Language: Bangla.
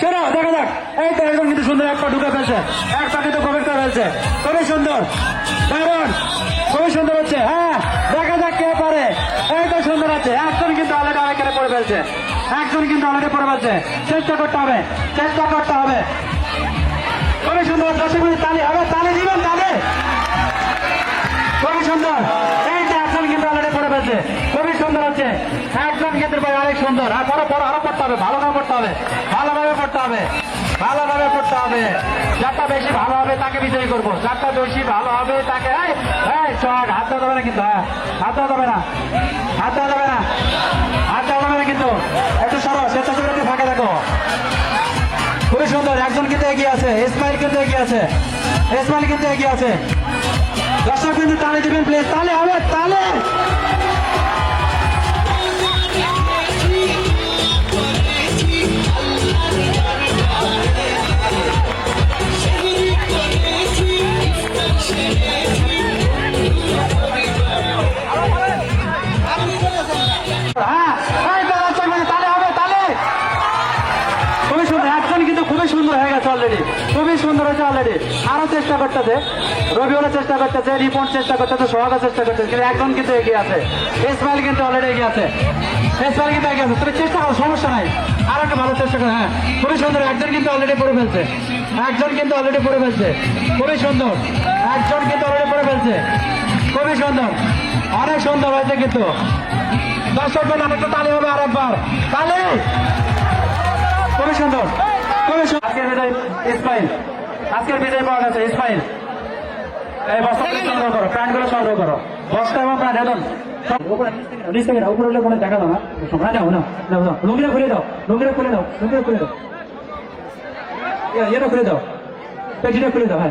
শোনো, দেখা যাক। এই তো একদম কিন্তু সুন্দর এক পা ঢুকে ফেলছে। এক কিন্তু প্রবেশ করে খুবই সুন্দর। দারুণ। খুবই সুন্দর হচ্ছে। হ্যাঁ দেখা যাক কে পারে। এই তো সুন্দর আছে। একজন কিন্তু অলরেডি আরেকখানে পড়ে ফেলছে। একজন কিন্তু অলরেডি পড়ে ফেলছে। চেষ্টা করতে হবে। চেষ্টা করতে হবে। খুবই সুন্দর। দর্শক মিনিট তালি হবে তালি দিবেন, তালি! খুবই সুন্দর। এই যে একজন কিন্তু অলরেডি পড়ে ফেলছে। খুবই সুন্দর হচ্ছে। একজন ক্ষেত্রে অনেক সুন্দর আর বড় বড় আরও পড়তে হবে। ভালোভাবে পড়তে হবে। ভালোভাবে পড়তে হবে। ভালোভাবে পড়তে হবে। যারটা বেশি ভালো হবে, তাকে বিজয়ী করব। যারটা বেশি ভালো হবে, তাকে চক হাত দেওয়া যাবে না কিন্তু হ্যাঁ। হাত দেওয়া যাবে না। হাত দেওয়া যাবে না। হাত দেওয়া যাবে না কিন্তু। একটু সরো স্বেচ্ছাসেবীদের ফাঁকে দেখো। খুবই সুন্দর। একজন কিন্তু এগিয়ে আছে। ইসমাইল কিন্তু এগিয়ে আছে। ইসমাইল কিন্তু এগিয়ে আছে। দর্শক কিন্তু তালে দিবেন প্লিজ তালে হবে, তালে! খুবই সুন্দর হয়ে গেছে অলরেডি খুবই সুন্দর হয়েছে অলরেডি আরও চেষ্টা করতেছে। রবিউলও চেষ্টা করতেছে, রিপন চেষ্টা করতেছে, সোহাগও চেষ্টা করতেছে, কিন্তু একজন কিন্তু এগিয়ে আছে। ইসমাইল কিন্তু অলরেডি এগিয়ে আছে। ইসমাইল কিন্তু এগিয়ে আছে। তুমি চেষ্টা করো, সমস্যা নাই। আর একটা ভালো চেষ্টা করো হ্যাঁ। খুবই সুন্দর, একজন কিন্তু অলরেডি পড়ে ফেলছে। একজন কিন্তু অলরেডি পড়ে ফেলছে। খুবই সুন্দর। একজন কিন্তু অলরেডি পড়ে ফেলছে। খুবই সুন্দর। অনেক সুন্দর হয়েছে কিন্তু। দর্শক অনেকটা তালি হবে আরেকবার। তালি! খুবই সুন্দর। খুবই সুন্দর। আজকের বিজয় ইসমাইল আজকের বিজয় পাওয়া গেছে ইসমাইল এই বস্তাগুলো সংগ্রহ করো, প্যান্টগুলো সংগ্রহ করো। বস্তা এবং প্যান্ট এখন উপরে নিচ উপরে উঠলে কোনো দেখা দাও না খুলে দাও। খুলে দাও। খুলে দাও। ইয়ে- খুলে দাও। খুলে দাও হ্যাঁ।